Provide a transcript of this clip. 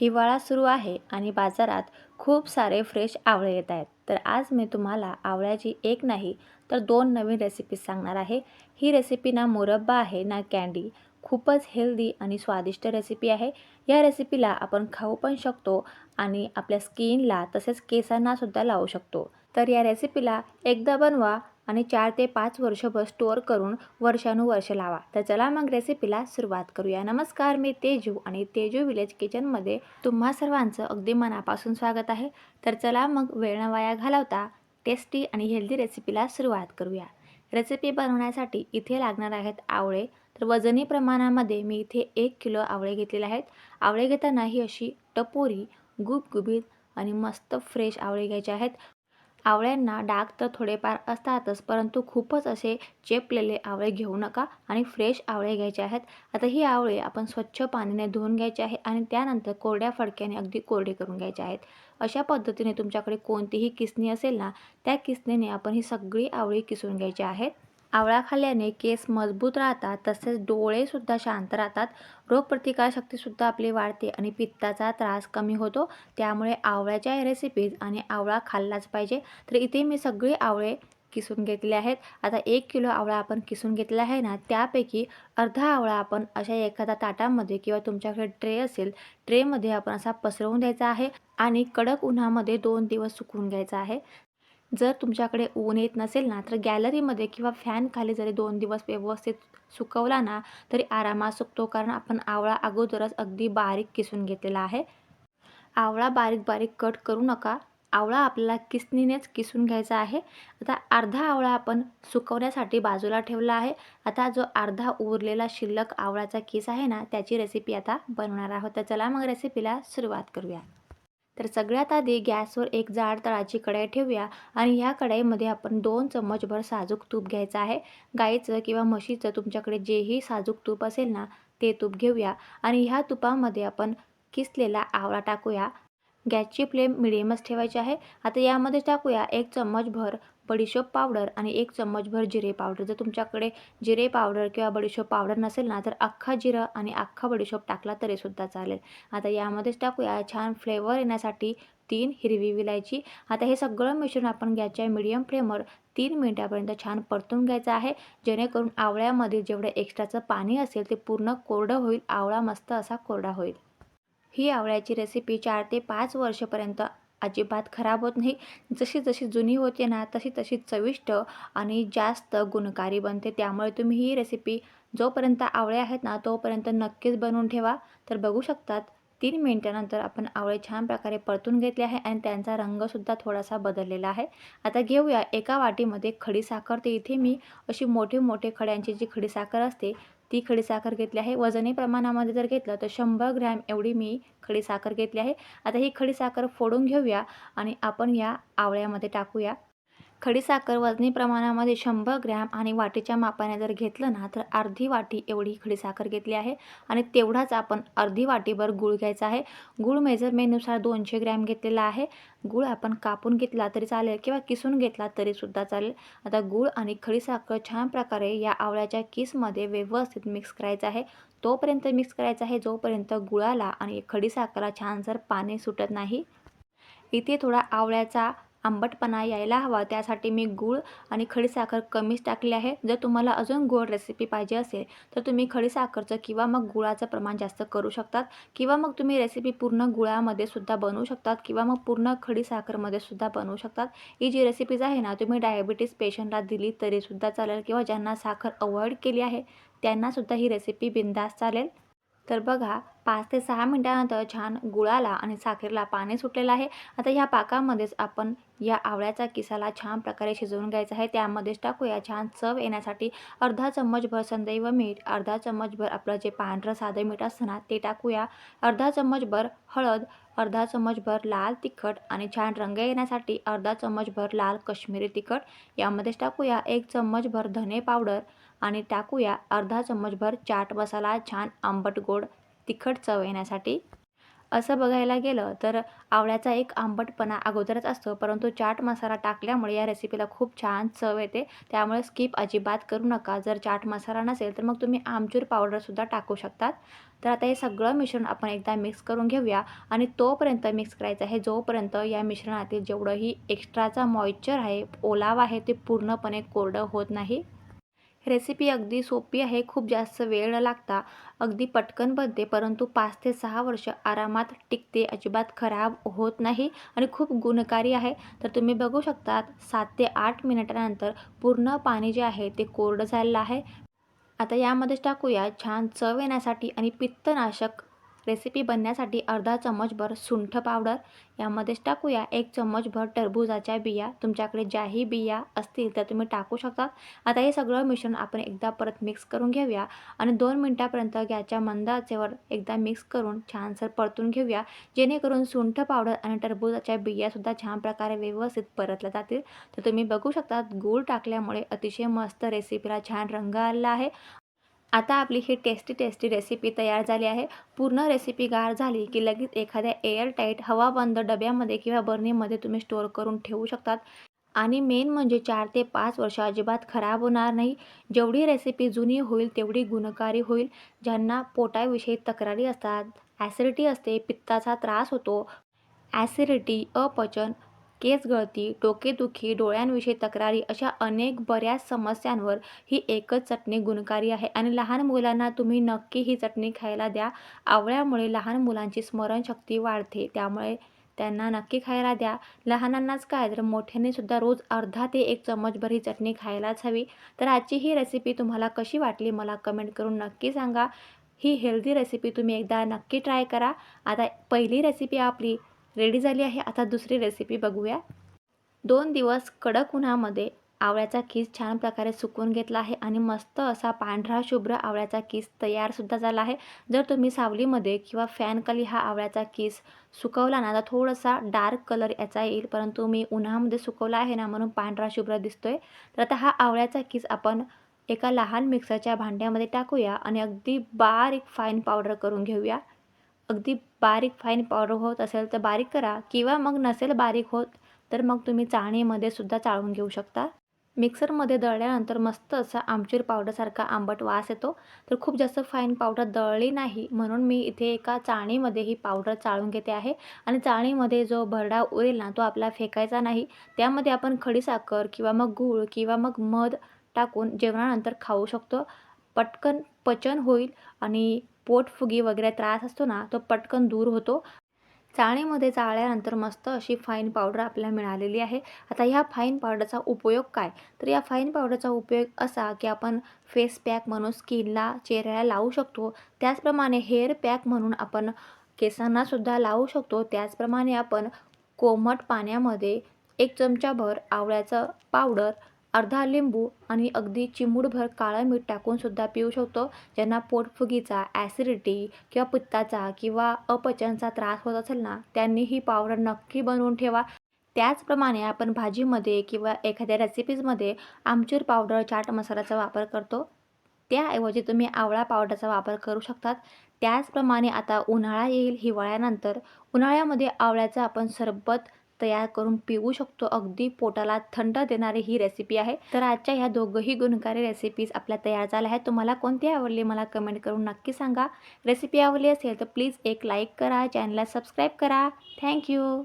हिवाळा सुरू आहे आणि बाजारात खूप सारे फ्रेश आवळे येत आहेत. तर आज मी तुम्हाला आवळ्याची एक नाही तर दोन नवीन रेसिपी सांगणार आहे. ही रेसिपी ना मुरब्बा आहे ना कँडी खूपच हेल्दी आणि स्वादिष्ट रेसिपी आहे. या रेसिपीला आपण खाऊ पण शकतो आणि आपल्या स्किनला तसेच केसांनासुद्धा लावू शकतो. तर या रेसिपीला एकदा बनवा आणि चार ते पाच वर्षभर स्टोअर करून वर्षानुवर्ष लावा. तर चला मग रेसिपीला सुरुवात करूया. नमस्कार मी तेजू आणि तेजू विलेज किचनमध्ये तुम्हा सर्वांचं अगदी मनापासून स्वागत आहे. तर चला मग वेळ न वाया घालवता टेस्टी आणि हेल्दी रेसिपीला सुरुवात करूया. रेसिपी बनवण्यासाठी इथे लागणार आहेत आवळे. तर वजनी प्रमाणामध्ये मी इथे एक किलो आवळे घेतलेले आहेत. आवळे घेताना ही अशी टपोरी गुबगुबीत आणि मस्त फ्रेश आवळे घ्यायचे आहेत. आवळ्यांना डाग तर थोडेफार असतातच परंतु खूपच असे चेपलेले आवळे घेऊ नका आणि फ्रेश आवळे घ्यायचे आहेत. आता ही आवळे आपण स्वच्छ पाण्याने धुवून घ्यायचे आहे आणि त्यानंतर कोरड्या फडक्याने अगदी कोरडे करून घ्यायचे आहेत. अशा पद्धतीने तुमच्याकडे कोणतीही किसणी असेल ना त्या किसणीने आपण ही सगळी आवळी किसून घ्यायची आहेत. आवळा खाल्ल्याने केस मजबूत राहतात तसेच डोळेसुद्धा शांत राहतात. रोगप्रतिकारशक्तीसुद्धा आपली वाढते आणि पित्ताचा त्रास कमी होतो. त्यामुळे आवळ्याच्या रेसिपीज आणि आवळा खाल्लाच पाहिजे. तर इथे मी सगळे आवळे किसून घेतले आहेत. आता एक किलो आवळा आपण किसून घेतला आहे ना त्यापैकी अर्धा आवळा आपण अशा एखाद्या ताटामध्ये किंवा तुमच्याकडे ट्रे असेल ट्रेमध्ये आपण असा पसरवून द्यायचा आहे आणि कडक उन्हामध्ये दोन दिवस सुकवून घ्यायचा आहे. जर तुमच्याकडे ऊन येत नसेल ना तर गॅलरीमध्ये किंवा फॅनखाली जरी दोन दिवस व्यवस्थित सुकवला ना तरी आरामात सुकतो. कारण आपण आवळा अगोदरच अगदी बारीक किसून घेतलेला आहे. आवळा बारीक बारीक कट करू नका. आवळा आपल्याला किसणीनेच किसून घ्यायचा आहे. आता अर्धा आवळा आपण सुकवण्यासाठी बाजूला ठेवला आहे. आता जो अर्धा उरलेला शिल्लक आवळाचा किस आहे ना त्याची रेसिपी आता बनवणार आहोत. तर चला मग रेसिपीला सुरुवात करूया. तर सगळ्यात आधी गॅसवर एक जाड तळाची कढाई ठेवूया आणि ह्या कढाईमध्ये आपण दोन चम्मचभर साजूक तूप घ्यायचं आहे. गाईचं किंवा म्हशीचं तुमच्याकडे जेही साजूक तूप असेल ना ते तूप घेऊया आणि ह्या तुपामध्ये आपण किसलेला आवळा टाकूया. गॅसची फ्लेम मिडियमच ठेवायची आहे. आता यामध्ये टाकूया एक चम्मचभर बडीशोप पावडर आणि एक चम्मचभर जिरे पावडर. जर तुमच्याकडे जिरे पावडर किंवा बडीशोप पावडर नसेल ना तर अख्खा जिरं आणि अख्खा बडीशोप टाकला तरीसुद्धा चालेल. आता यामध्येच टाकूया. छान फ्लेवर येण्यासाठी तीन हिरवी विलायची. आता हे सगळं मिश्रण आपण गॅसच्या मिडियम फ्लेमवर तीन मिनटापर्यंत छान परतून घ्यायचं आहे. जेणेकरून आवळ्यामध्ये जेवढं एक्स्ट्राचं पाणी असेल ते पूर्ण कोरडं होईल. आवळा मस्त असा कोरडा होईल. ही आवळ्याची रेसिपी चार ते पाच वर्षपर्यंत अजिबात खराब होत नाही. जशी जशी जुनी होते ना तशी तशी चविष्ट आणि जास्त गुणकारी बनते. त्यामुळे तुम्ही ही रेसिपी जोपर्यंत आवळे आहेत ना तोपर्यंत नक्कीच बनवून ठेवा. तर बघू शकतात तीन मिनटानंतर आपण आवळे छान प्रकारे परतून घेतले आहे आणि त्यांचा रंगसुद्धा थोडासा बदललेला आहे. आता घेऊया एका वाटीमध्ये खडी साखर. ते इथे मी अशी मोठे मोठे खड्यांची जी खडी साखर असते ती खडीसाखर घेतली आहे. वजनी प्रमाणामध्ये जर घेतलं तर शंभर ग्रॅम एवढी मी खडीसाखर घेतली आहे. आता ही खडीसाखर फोडून घेऊया आणि आपण या आवळ्यामध्ये टाकूया. खडीसाखर वजनी प्रमाणामध्ये शंभर ग्रॅम आणि वाटीच्या मापाने जर घेतलं ना तर अर्धी वाटी एवढी खडीसाखर घेतली आहे आणि तेवढाच आपण अर्धी वाटीभर गूळ घ्यायचा आहे. गूळ मेजरमेंटनुसार दोनशे ग्रॅम घेतलेला आहे. गूळ आपण कापून घेतला तरी चालेल किंवा किसून घेतला तरीसुद्धा चालेल. आता गूळ आणि खडीसाखर छान प्रकारे या आवळ्याच्या किसमध्ये व्यवस्थित मिक्स करायचं आहे. तोपर्यंत मिक्स करायचं आहे जोपर्यंत गुळाला आणि खडीसाखरला छान जर पाणी सुटत नाही. इथे थोडा आवळ्याचा आंबटपणा यायला हवा. त्यासाठी मी गूळ आणि खडीसाखर कमीच टाकली आहे. जर तुम्हाला अजून गोड रेसिपी पाहिजे असेल तर तुम्ही खडीसाखरचं किंवा मग गुळाचं प्रमाण जास्त करू शकतात किंवा मग तुम्ही रेसिपी पूर्ण गुळामध्ये सुद्धा बनवू शकतात किंवा मग पूर्ण खडीसाखरमध्ये सुद्धा बनवू शकतात. ही जी रेसिपीज आहे ना तुम्ही डायबिटीस पेशंटला दिली तरीसुद्धा चालेल किंवा ज्यांना साखर अवॉइड केली आहे त्यांनासुद्धा ही रेसिपी बिंदास चालेल. तर बघा पाच ते सहा मिनटानंतर छान गुळाला आणि साखरेला पाणी सुटलेलं आहे. आता ह्या पाकामध्येच आपण या आवळ्याचा किसाला छान प्रकारे शिजवून घ्यायचा आहे. त्यामध्येच टाकूया छान चव येण्यासाठी अर्धा चम्मचभर संदैव मीठ अर्धा चम्मचभर आपलं जे पांढरं साधं मीठ असतं ना ते टाकूया. अर्धा चम्मचभर हळद अर्धा चम्मचभर लाल तिखट आणि छान रंग येण्यासाठी अर्धा चम्मचभर लाल कश्मीरी तिखट. यामध्येच टाकूया एक चम्मचभर धने पावडर. आणि टाकूया अर्धा चम्मचभर चाट मसाला छान आंबट गोड तिखट चव येण्यासाठी. असं बघायला गेलं तर आवळ्याचा एक आंबटपणा अगोदरच असतो परंतु चाट मसाला टाकल्यामुळे या रेसिपीला खूप छान चव येते. त्यामुळे स्किप अजिबात करू नका. जर चाट मसाला नसेल तर मग तुम्ही आमचूर पावडरसुद्धा टाकू शकतात. तर आता हे सगळं मिश्रण आपण एकदा मिक्स करून घेऊया आणि तोपर्यंत मिक्स करायचं आहे. जोपर्यंत या मिश्रणातील जेवढंही एक्स्ट्राचा मॉइश्चर आहे ओलावा आहे ते पूर्णपणे कोरडं होत नाही. रेसिपी अगदी सोपी आहे खूप जास्त वेळ न लागता. अगदी पटकन बनते परंतु पाच ते सहा वर्ष आरामात टिकते अजिबात खराब होत नाही आणि खूप गुणकारी आहे. तर तुम्ही बघू शकतात सात ते आठ मिनिटानंतर पूर्ण पाणी जे आहे ते कोरडं झालेलं आहे. आता यामध्येच टाकूया छान चव येण्यासाठी आणि पित्तनाशक रेसिपी बनण्यासाठी अर्धा चम्मचभर सुंठ पावडर यामध्येच टाकूया एक चम्मचभर टरबूजाच्या बिया. तुमच्याकडे ज्याही बिया असतील त्या तुम्ही टाकू शकता. आता हे सगळं मिश्रण आपण एकदा परत मिक्स करून घेऊया आणि दोन मिनटापर्यंत गॅसच्या मंद आचेवर एकदा मिक्स करून छानसर परतून घेऊया. जेणेकरून सुंठ पावडर आणि टरबूजाच्या बियासुद्धा छान प्रकारे व्यवस्थित परतल्या जातील. तर तुम्ही बघू शकता गूळ टाकल्यामुळे अतिशय मस्त रेसिपीला छान रंग आलेला आहे. आता आपली ही टेस्टी टेस्टी रेसिपी तयार झाली आहे. पूर्ण रेसिपी गार झाली की लगेच एखाद्या एअरटाईट हवाबंद डब्यामध्ये किंवा बर्नीमध्ये तुम्ही स्टोअर करून ठेवू शकतात. आणि मेन म्हणजे चार ते पाच वर्ष अजिबात खराब होणार नाही. जेवढी रेसिपी जुनी होईल तेवढी गुणकारी होईल. ज्यांना पोटाविषयी तक्रारी असतात ॲसिडिटी असते पित्ताचा त्रास होतो. ॲसिडिटी अपचन केस गळती डोकेदुखी डोळ्यांविषयी तक्रारी अशा अनेक बऱ्याच समस्यांवर ही एकच चटणी गुणकारी आहे. आणि लहान मुलांना तुम्ही नक्की ही चटणी खायला द्या. आवळ्यामुळे लहान मुलांची स्मरणशक्ती वाढते. त्यामुळे त्यांना नक्की खायला द्या. लहानांनाच काय? तर मोठ्यांनी सुद्धा रोज अर्धा ते एक चम्मचभर ही चटणी खायलाच हवी. तर आजची ही रेसिपी तुम्हाला कशी वाटली? मला कमेंट करून नक्की सांगा. ही हेल्दी रेसिपी तुम्ही एकदा नक्की ट्राय करा. आता पहिली रेसिपी आपली रेडी झाली आहे? आता दुसरी रेसिपी बघूया. दोन दिवस कडक उन्हामध्ये आवळ्याचा किस छान प्रकारे सुकून घेतला आहे आणि मस्त असा पांढरा शुभ्र आवळ्याचा किस तयारसुद्धा झाला आहे. जर तुम्ही सावलीमध्ये किंवा फॅनखाली हा आवळ्याचा किस सुकवला ना तर थोडासा डार्क कलर याचा येईल. परंतु मी उन्हामध्ये सुकवला आहे ना म्हणून पांढरा शुभ्र दिसतोय. तर आता हा आवळ्याचा किस आपण एका लहान मिक्सरच्या भांड्यामध्ये टाकूया आणि अगदी बारीक फाईन पावडर करून घेऊया. अगदी बारीक फाईन पावडर होत असेल तर बारीक करा. किंवा मग नसेल बारीक होत तर मग तुम्ही चाळणीमध्ये सुद्धा चाळून घेऊ शकता. मिक्सरमध्ये दळल्यानंतर मस्त असा आमचूर पावडरसारखा आंबट वास येतो. तर खूप जास्त फाईन पावडर दळली नाही म्हणून मी इथे एका चाळणीमध्ये ही पावडर चाळून घेते आहे. आणि चाळणीमध्ये जो भरडा उरेल ना तो आपला फेकायचा नाही. त्यामध्ये आपण खडीसाखर किंवा मग गूळ किंवा मग मध टाकून जेवणानंतर खाऊ शकतो. पटकन पचन होईल आणि पोटफुगी वगैरे त्रास असतो ना तो पटकन दूर होतो. चाळणीमध्ये चाळल्यानंतर मस्त अशी फाईन पावडर आपल्याला मिळालेली आहे. आता ह्या फाईन पावडरचा उपयोग काय? तर या फाईन पावडरचा उपयोग असा की आपण फेस पॅक म्हणून स्किनला चेहऱ्याला लावू शकतो. त्याचप्रमाणे हेअर पॅक म्हणून आपण केसांनासुद्धा लावू शकतो. त्याचप्रमाणे आपण कोमट पाण्यामध्ये एक चमचाभर आवळ्याचं पावडर अर्धा लिंबू आणि अगदी चिमूडभर काळं मीठ टाकूनसुद्धा पिऊ शकतो ज्यांना पोटफुगीचा ॲसिडिटी किंवा पित्ताचा किंवा अपचनचा त्रास होत असेल ना त्यांनी ही पावडर नक्की बनवून ठेवा. त्याचप्रमाणे आपण भाजीमध्ये किंवा एखाद्या रेसिपीजमध्ये आमचूर पावडर चाट मसाल्याचा वापर करतो. त्याऐवजी तुम्ही आवळा पावडरचा वापर करू शकतात. त्याचप्रमाणे आता उन्हाळा येईल हिवाळ्यानंतर उन्हाळ्यामध्ये आवळ्याचं आपण सरबत तयार करून पिऊ शकतो. अगदी पोटाला थंड देणारी ही रेसिपी आहे. तर आजच्या ह्या दोघंही गुणकारी रेसिपीज आपल्या तयार झाल्या आहेत. तुम्हाला कोणती आवडली मला कमेंट करून नक्की सांगा. रेसिपी आवडली असेल तर प्लीज एक लाईक करा. चॅनलला सबस्क्राईब करा. थँक्यू